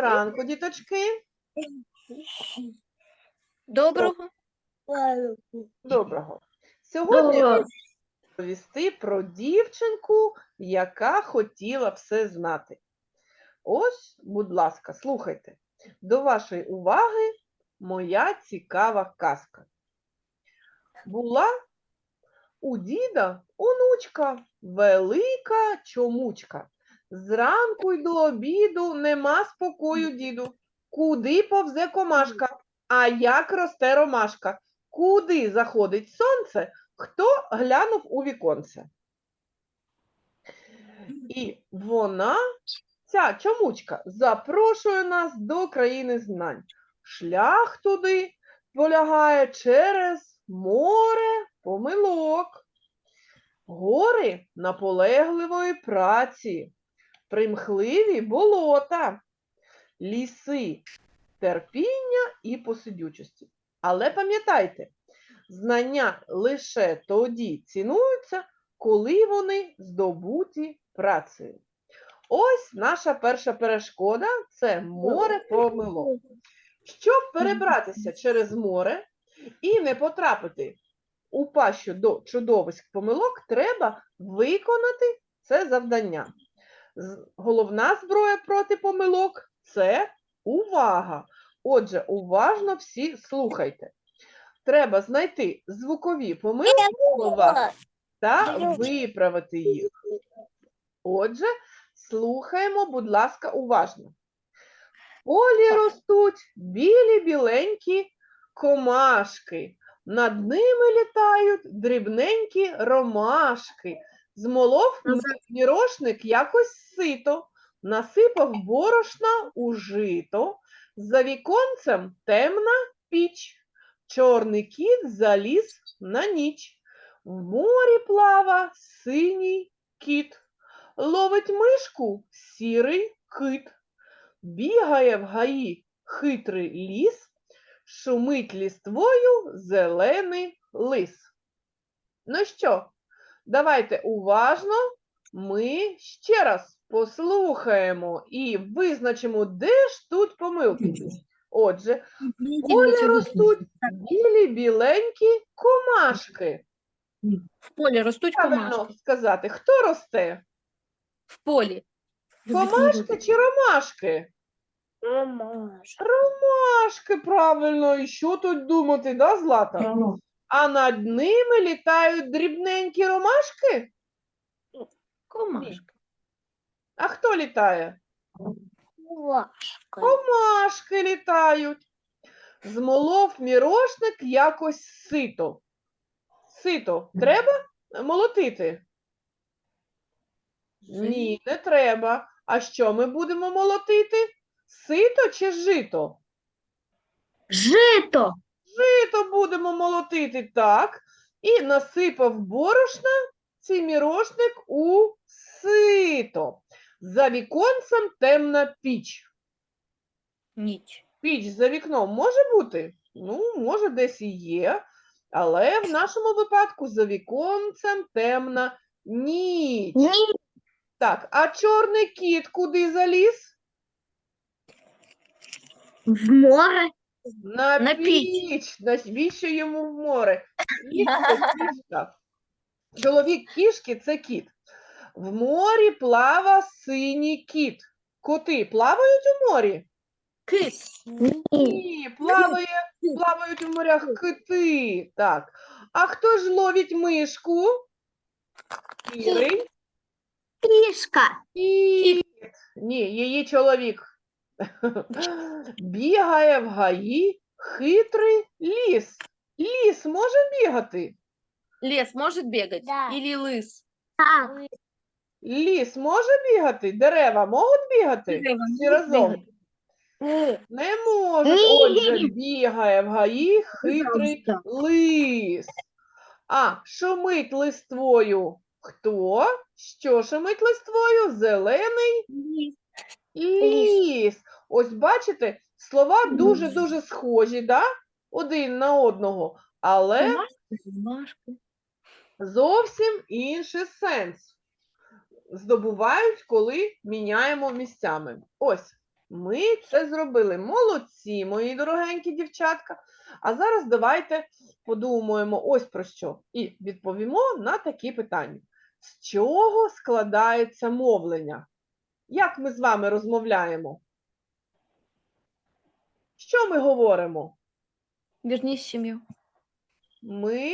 ранку, діточки. Доброго. Доброго. Сьогодні Доброго. розповісти про дівчинку, яка хотіла все знати. Ось, будь ласка, слухайте. До вашої уваги моя цікава казка. Була у діда онучка, велика чомучка. Зранку й до обіду нема спокою, діду. Куди повзе комашка? А як росте ромашка? Куди заходить сонце? Хто глянув у віконце? І вона, ця чомучка, запрошує нас до країни знань. Шлях туди полягає через море помилок. Гори наполегливої праці, примхливі болота, ліси терпіння і посидючості. Але пам'ятайте, знання лише тоді цінуються, коли вони здобуті працею. Ось наша перша перешкода це море помилок. Щоб перебратися через море і не потрапити у пащу до чудовиськ помилок, треба виконати це завдання. Головна зброя проти помилок це увага. Отже, уважно всі слухайте. Треба знайти звукові помилки в словах та виправити їх. Отже, слухаємо, будь ласка, уважно. В полі ростуть білі біленькі комашки. Над ними літають дрібненькі ромашки. Змолов мірошник якось сито, насипав борошна у жито. За віконцем темна піч. Чорний кіт заліз на ніч. В морі плава синій кіт. Ловить мишку сірий кит. Бігає в гаї хитрий ліс, шумить ліствою зелений лис. Ну що, давайте уважно ми ще раз послухаємо і визначимо, де ж тут помилки. Отже, в полі ростуть білі біленькі комашки. В полі ростуть Правильно комашки. сказати, хто росте? В полі. Комашки чи ромашки? Ромашки, правильно. І що тут думати, да, Злата? А над ними літають дрібненькі ромашки? Комашки. А хто літає? Комашки літають. Змолов мірошник якось сито. Сито треба молотити? Ні, не треба. А що ми будемо молотити? Сито чи жито? Жито. Жито будемо молотити так. І насипав борошна цей мірошник у сито. За віконцем темна піч. Ніч. Піч за вікном може бути? Ну, може, десь і є. Але в нашому випадку за віконцем темна ніч. Так, а чорний кіт куди заліз? В море. На, На піч. йому в море? Кіт це кішка. Чоловік кішки це кіт. В морі плава синій кіт. Коти плавають у морі? Кит. Ні, плаває, плавають у морях кити. Так. А хто ж ловить мишку? Сірий Кішка. кіт. Ні, її чоловік. Бігає в гаї хитрий ліс. Ліс може бігати? Лес может бегать? Да. Или лыс? Так. Ліс може бігати? Дерева можуть бігати? Дерева Всі разом? бігати. Не. Ні. Отже, бігає в гаї хитрий лис. А, шумить листвою. Хто? Що шумить листвою? Зелений ліс. Ось бачите, слова дуже-дуже схожі, да? один на одного, але зовсім інший сенс здобувають, коли міняємо місцями. Ось, Ми це зробили. Молодці, мої дорогенькі дівчатка. А зараз давайте подумаємо ось про що. І відповімо на такі питання. З чого складається мовлення? Як ми з вами розмовляємо? Що ми говоримо? Вернись в семью. Ми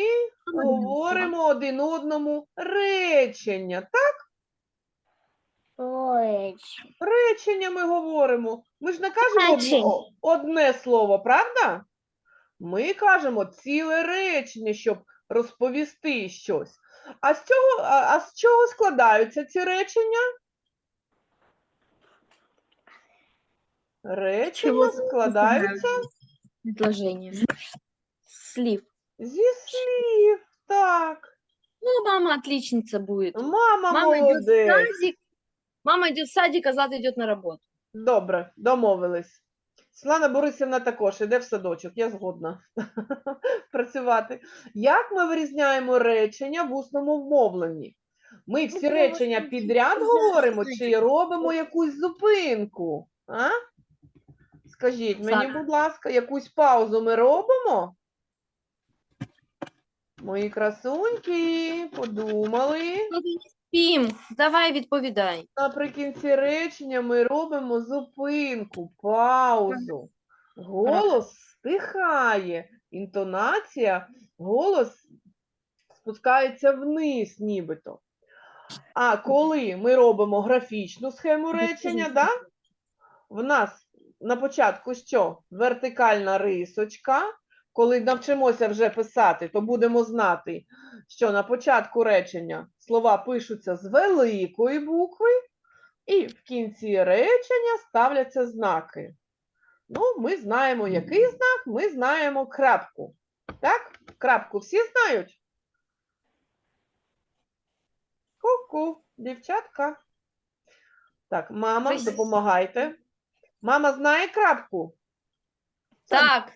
говоримо один одному речення. Так, речення ми говоримо. Ми ж не кажемо одно- одне слово, правда? Ми кажемо ціле речення, щоб розповісти щось. А з цього, а, а з чого складаються ці речення? Речення складаються Предложение. Слив. зі слів. Так. Ну, мама отличница будет. Мама, Мама идет в молодець. садик. Мама идет в садик, а Злата идет на работу. Добре, домовились. Світлана Борисівна також іде в садочок, я згодна працювати. Як ми вирізняємо речення в усному вмовленні? Ми всі треба речення підряд що говоримо чи робимо якусь зупинку? А? Скажіть мені, будь ласка, якусь паузу ми робимо? Мої красуньки, подумали. Ну, не спим. Давай відповідай. Наприкінці речення ми робимо зупинку, паузу. Голос стихає, інтонація, голос спускається вниз, нібито. А коли ми робимо графічну схему речення, да? в нас на початку що? Вертикальна рисочка. Коли навчимося вже писати, то будемо знати, що на початку речення слова пишуться з великої букви, і в кінці речення ставляться знаки. Ну, ми знаємо, який знак, ми знаємо крапку. Так? Крапку всі знають? Ку-ку, дівчатка. Так, мама, допомагайте. Мама знає крапку? Так,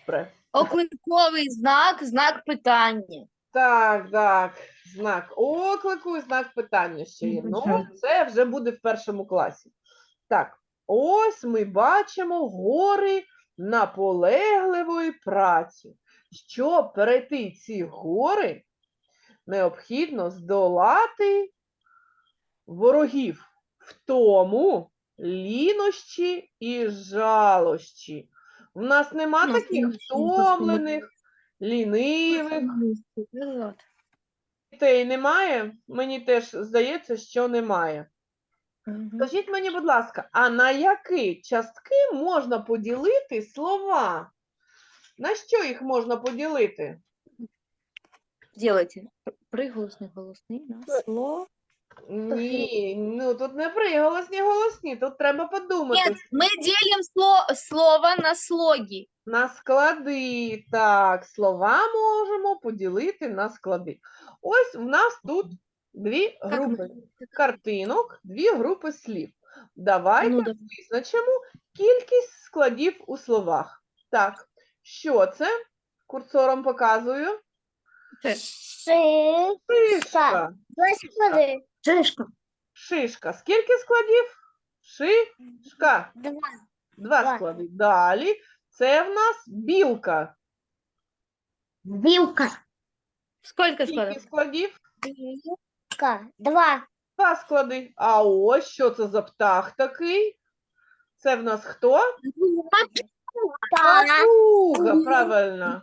Добре. окликовий знак, знак питання. Так, так. Знак оклику і знак питання ще є. Ну, це вже буде в першому класі. Так, ось ми бачимо гори наполегливої праці. Щоб перейти ці гори, необхідно здолати ворогів в тому лінощі і жалощі. В нас нема таких втомлених, лінивих, Злата. дітей немає? Мені теж здається, що немає. Скажіть мені, будь ласка, а на які частки можна поділити слова? На що їх можна поділити? Делайте. Приголосний, голосний, на слово. Ні, ну тут не приголосні голосні, тут треба подумати. Нет, мы делим сло- слово на слоги. На склади. Так, слова можемо поділити на склади. Ось в нас тут дві групи картинок, дві групи слів. Давайте Ну, да. визначимо кількість складів у словах. Так, що це? Курсором показую. Шишка. Господи. Шишка. Шишка. Скільки складів? Шишка. Два. Два Два. склади. Далі. Це в нас білка. Вилка. Сколько Скільки складов? складів? Вилка. Два. Два склади. А ось що це за птах такий? Це в нас хто? Папуга, правильно.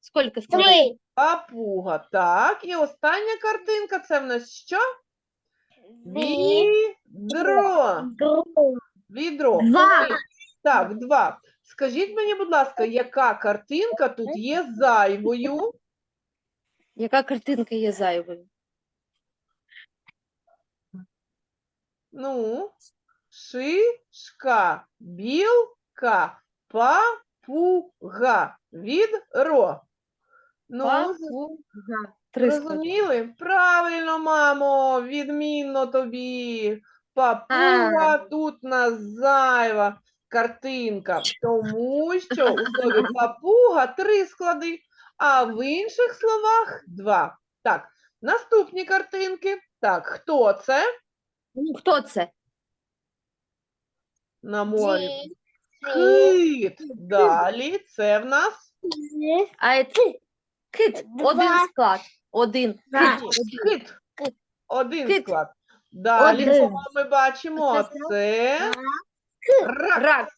Сколько складов? Три. Папуга. Так, і остання картинка це в нас що? Відро. Відро. Два. Так, два. Скажіть мені, будь ласка, яка картинка тут є зайвою? Яка картинка є зайвою? Ну, шишка, білка, папуга, відро. Ну, Папуга. Три склади. Розуміли? Правильно, мамо, відмінно тобі. Папуга тут нас зайва картинка, тому що у слові папуга три склади, а в інших словах два. Так, наступні картинки. Так, хто це? Ну, хто це? на морі? Кит. Далі це в нас А це кит. Два. Один склад. Один. Два. Кит. кит. Кит. Один Кит. склад. Далі Один. кого ми бачимо? Це рак. Рак.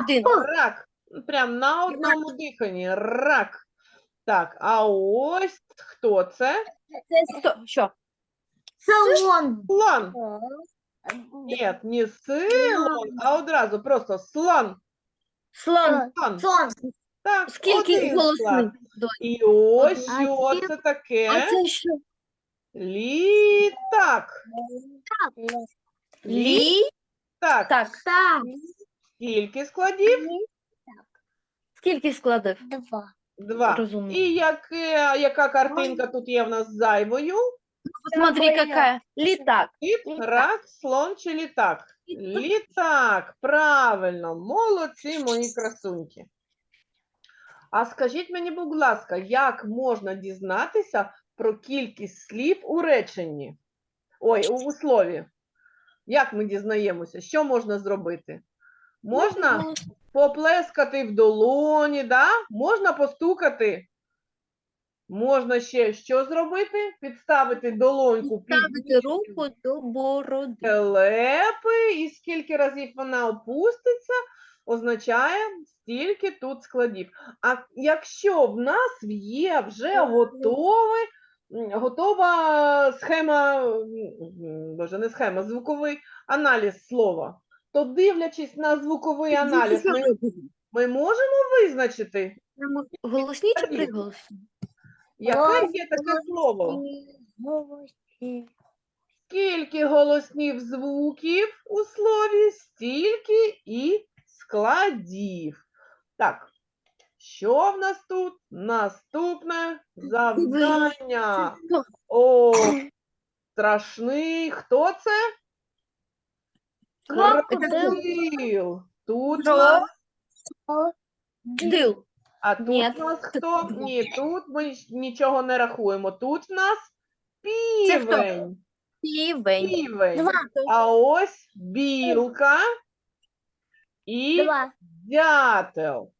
Один. Рак. Прям на одному диханні. Рак. Так, а ось хто це? Це хто? Що? Слон. Слон. Ні, не силон, а одразу просто слон. Слон. Слон. Слон. Скільки Так, один склад. голосних? Донь? І ось А що це таке? А це що? Літак. Лі. Так, Так. Так. скільки складів? Скільки складів? Два. Два. Розумно. І яке, яка картинка тут є в нас зайвою? Посмотри, Давай я. какая. Літак. Кіт, Літак. рак, слон чи літак? Літак, правильно, молодці мої красуньки. А скажіть мені, будь ласка, як можна дізнатися про кількість слів у реченні? Ой, у, слові. Як ми дізнаємося? Що можна зробити? Можна поплескати в долоні, да? можна постукати. Можна ще що зробити? Підставити долоньку під Ставити руку до бороди. телепи, і скільки разів вона опуститься, означає, стільки тут складів. А якщо в нас є вже готовий, готова схема, боже, не схема, звуковий аналіз слова, то дивлячись на звуковий аналіз, ми, ми можемо визначити, Голосні чи приголосні? яке є таке слово. Скільки голоснів звуків у слові, стільки і складів. Так, що в нас тут? Наступне завдання. О, страшний. Хто це? Крокодил. Тут Кро- нас, Дил. а тут Ні, в нас хто? Ні, тут ми нічого не рахуємо. Тут в нас півень. Півень. Півень. А ось білка і Два. дятел.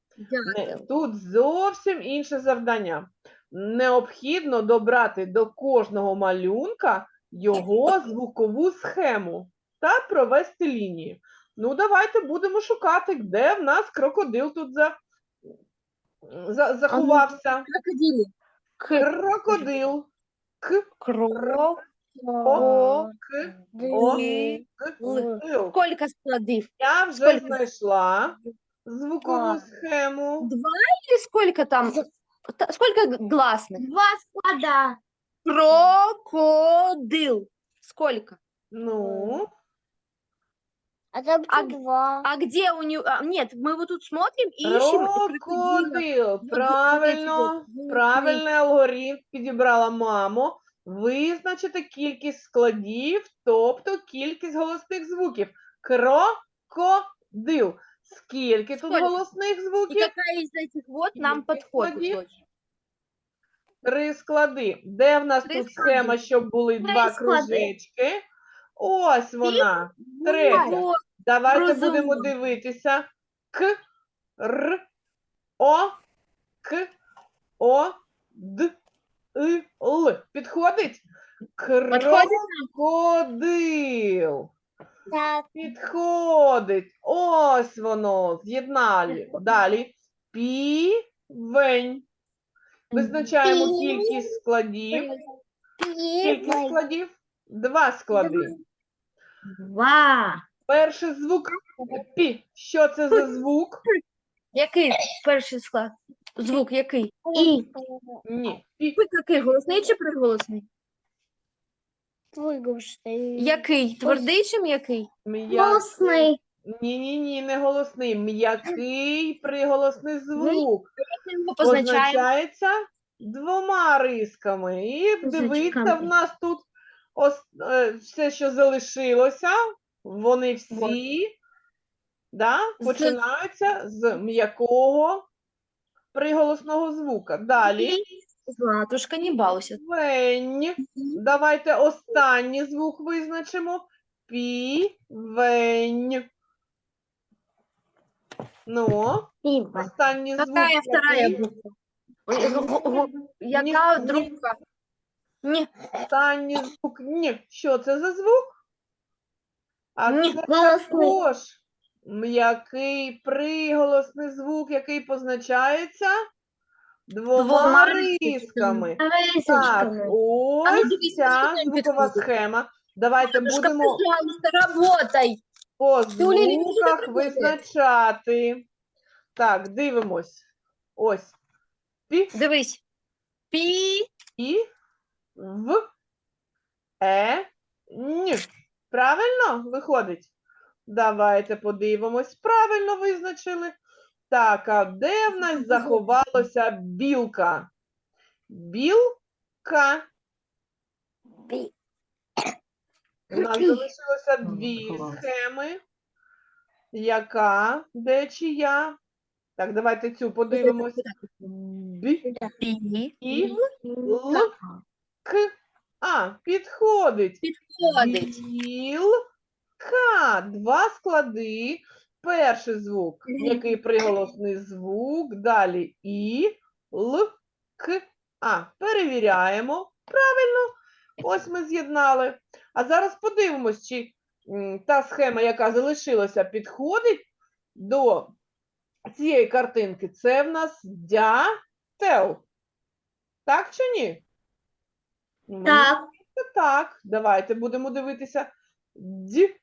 Не-. Тут зовсім інше завдання. Необхідно добрати до кожного малюнка його звукову схему та провести лінію. Ну, давайте будемо шукати, де в нас крокодил тут за... За... заховався. Крокодили. Крокодил. К, Кро. О. к, о, Ди- к, Л. ил. Сколько складів? Я вже Скільки? знайшла звукову Так. схему. Два или сколько там? Та- Сколько г- гласных? Два склада. Крокодил. Сколько? Ну, А там А тут два. А где у него? нет, мы вот тут смотрим и ищем крокодила. крокодил. Ну, Правильно, вот эти вот правильний алгоритм підібрала мамо. Визначити кількість складів, тобто кількість голосних звуків. Крокодил. Скільки тут голосних звуків? какая из этих вот нам? Дочь? Три склади. Де в нас Три тут схема, щоб були Три два склади. кружечки? Ось вона. Третя. Давайте будемо дивитися. К, Р, О, К, О, Д, И, Л. Підходить? Крокодил. Так. Підходить. Ось воно. З'єднали. Далі. Півень. Визначаємо Пі- кількість складів. Кількість складів? Два склади. Два. Перший звук пі. Що це за звук? Який перший склад? Звук який? І. Ні. Ви який? Голосний чи приголосний? Приглушний. Який? Твердий чи м'який? Голосний. Ні, ні, ні, не голосний. М'який приголосний звук Ми позначаємо. позначається двома рисками. І дивіться, в нас тут ос- е, все, що залишилося, вони всі да, починаються з м'якого приголосного звука. Далі. Златушка, не балуйся. Півень. Давайте останній звук визначимо. Півень. Ну, останній звук. Какая вторая який? буква? Ой, гу- гу- гу- Яка Ні, друга? Ні, Останній звук ні. Що це за звук? А Ні, це голосний. також м'який приголосний звук, який позначається двома, Двома рисками. Так, ось ця звукова схема. Давайте будемо пожалуйста, работай. по звуках визначати. Так, дивимось. Ось. Пі, Дивись. Пі, і, в, е, н. Правильно виходить? Давайте подивимось. Правильно визначили. Так, а де в нас заховалася білка? Білка. Бі- У нас залишилося дві схеми. Яка? Де чия? Так, давайте цю подивимось. Бі, і, л, к. А, підходить. Підходить. Білка. Два склади. Перший звук, який приголосний звук. Далі і, л, к. А, перевіряємо. Правильно. Ось ми з'єднали. А зараз подивимось, чи та схема, яка залишилася, підходить до цієї картинки. Це в нас дятел. Так чи ні? Так. Так, давайте будемо дивитися. Д,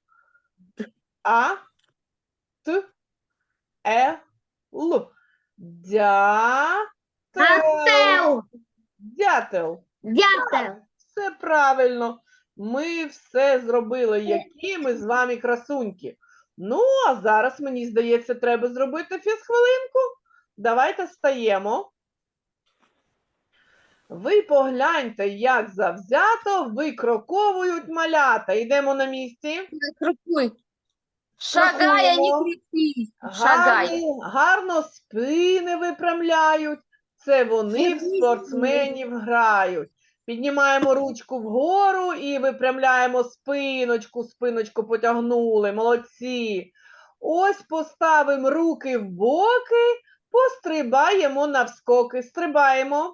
А, Т, Е, Л. Дятел. Дятел. Дятел. Все правильно. Ми все зробили, які ми з вами красуньки. Ну, а зараз, мені здається, треба зробити фізхвилинку. Давайте стаємо. Ви погляньте, як завзято викроковують малята. Йдемо на місці. Крокуй. Шагай, а не Крокуємо. кричи. Шагай. Гарно, гарно спини випрямляють. Це вони в спортсменів грають. Піднімаємо ручку вгору і випрямляємо спиночку, спиночку потягнули. Молодці. Ось поставимо руки в боки, пострибаємо навскоки. Стрибаємо.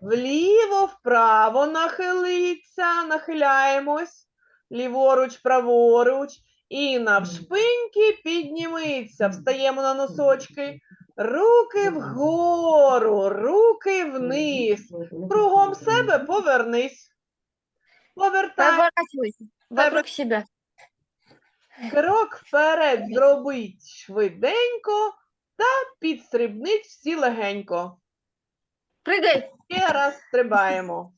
Вліво, вправо нахилиться, нахиляємось. Ліворуч, праворуч. І навшпиньки піднімиться. Встаємо на носочки. Руки вгору, руки вниз. Кругом себе повернись. Повертай. Вокруг. Крок вперед зробить швиденько та підстрибніть всі легенько. Прыгай. Ще раз стрибаємо.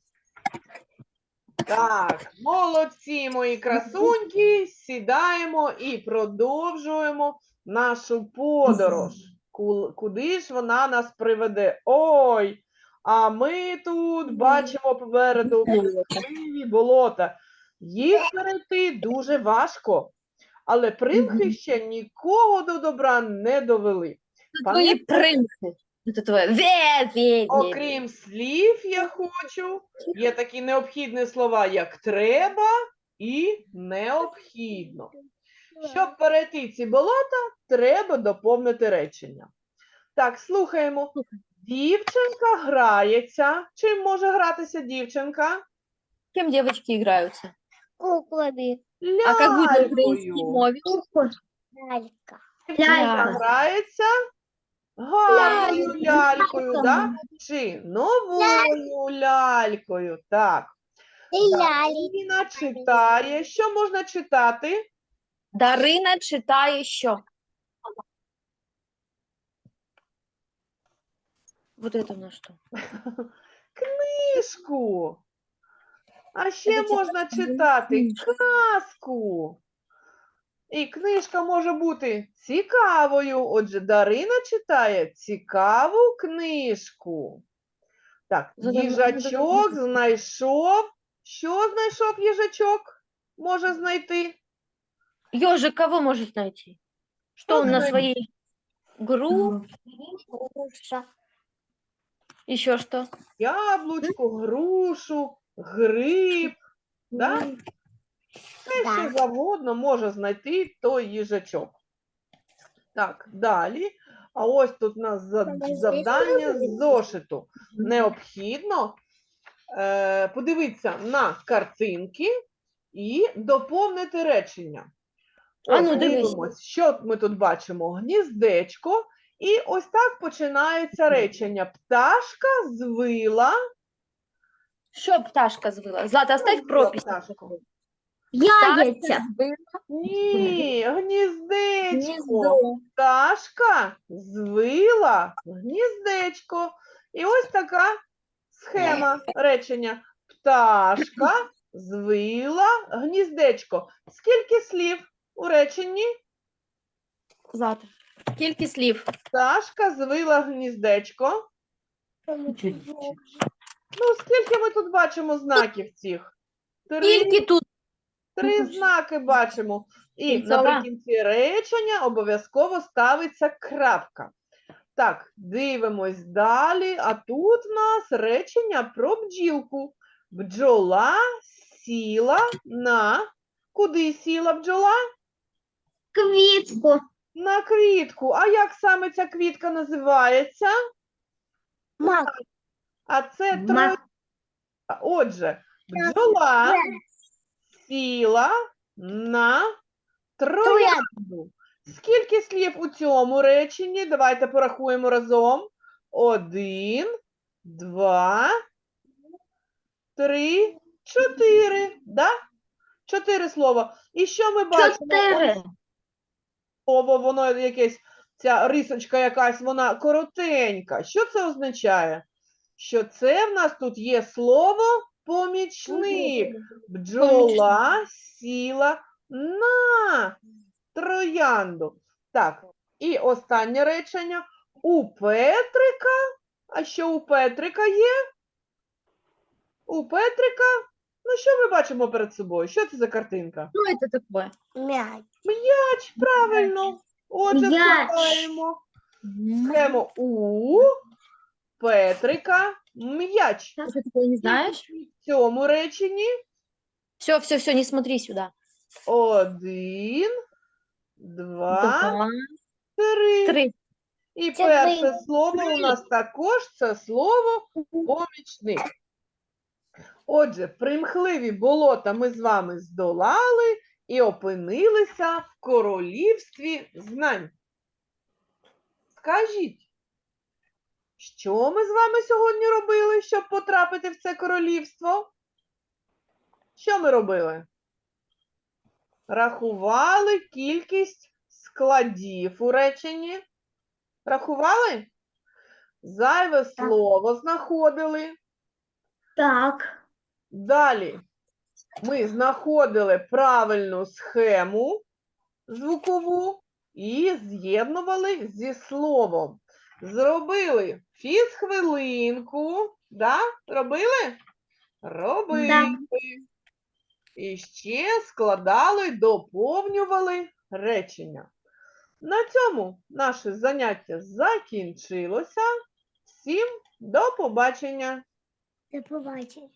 Так, молодці, мої красуньки. Сідаємо і продовжуємо нашу подорож. Куди ж вона нас приведе? Ой, а ми тут бачимо попереду красиві болота. Їх перейти дуже важко, але примхи ще нікого до добра не довели. Прымхи. Это твое. Ве, ве, ве. Окрім слів, я хочу, є такі необхідні слова, як треба і необхідно. Щоб перейти ці болота, треба доповнити речення. Так, слухаємо. Дівчинка грається. Чим може гратися дівчинка? Кем девочки играются? Куклами. А как будет на украинской Лялькою. мове? Лялька. Дівчинка Лялька. грається гарною Лялькою. да? чи новою лялькою. Так. Дарина читає. Що можна читати? Дарина, читай еще. Вот это у нас что? Книжку. А ще можна читати читати казку. І книжка може бути цікавою. Отже, Дарина читає цікаву книжку. Так, їжачок знайшов. Що знайшов їжачок? Може знайти? Ежик кого может найти? Что он на своей гру? Груша. Еще что? Яблучко, грушу, гриб. Да? Все, що завгодно може знайти той їжачок. Так, далі. А ось тут у нас завдання з зошиту. Необхідно е, подивитися на картинки і доповнити речення. А ну, Ось, дивись. дивимось, що ми тут бачимо? Гніздечко. І ось так починається речення. Пташка звила. Що пташка звила? Злата, оставь пропись. Яйця. Ні, гніздечко. Гніздо. Пташка звила гніздечко. І ось така схема речення. Пташка звила гніздечко. Скільки слів у реченні? Злата. Кількість слів. Пташка звила гніздечко. Ну, скільки ми тут бачимо знаків цих? Три, Скільки тут? Три знаки бачимо. І наприкінці речення обов'язково ставиться крапка. Так, дивимось далі. А тут в нас речення про бджілку. Бджола сіла на. Куди сіла бджола? Квітку. На квітку. А як саме ця квітка називається? Мак. А це Ма- троянда. Отже, бджола сіла на троянду. Скільки слів у цьому реченні? Давайте порахуємо разом. Один, два, три, чотири. Да? Чотири слова. І що ми бачимо? Чотири. Слово, воно якесь, ця рисочка якась, вона коротенька. Що це означає? Що це в нас тут є слово помічник. Бджола сіла на троянду. Так, і останнє речення. У Петрика. А що у Петрика є? У Петрика. Ну, що ми бачимо перед собою? Що це за картинка? Що це таке? М'яч. М'яч, правильно. Отже, складаємо схему у Петрика м'яч. Це таке, не знаєш? В цьому реченні Все, все, все, не смотри сюда. один, два, Два, три. три. І Це перше ви. слово у нас також це слово помічник. Отже, примхливі болота ми з вами здолали і опинилися в королівстві знань. Скажіть, що ми з вами сьогодні робили, щоб потрапити в це королівство? Що ми робили? Рахували кількість складів у реченні. Рахували? Зайве слово знаходили. Так. Далі ми знаходили правильну схему звукову і з'єднували зі словом. Зробили фізхвилинку. Да? Робили? Робили. І ще складали, доповнювали речення. На цьому наше заняття закінчилося. Всім до побачення! До побачення.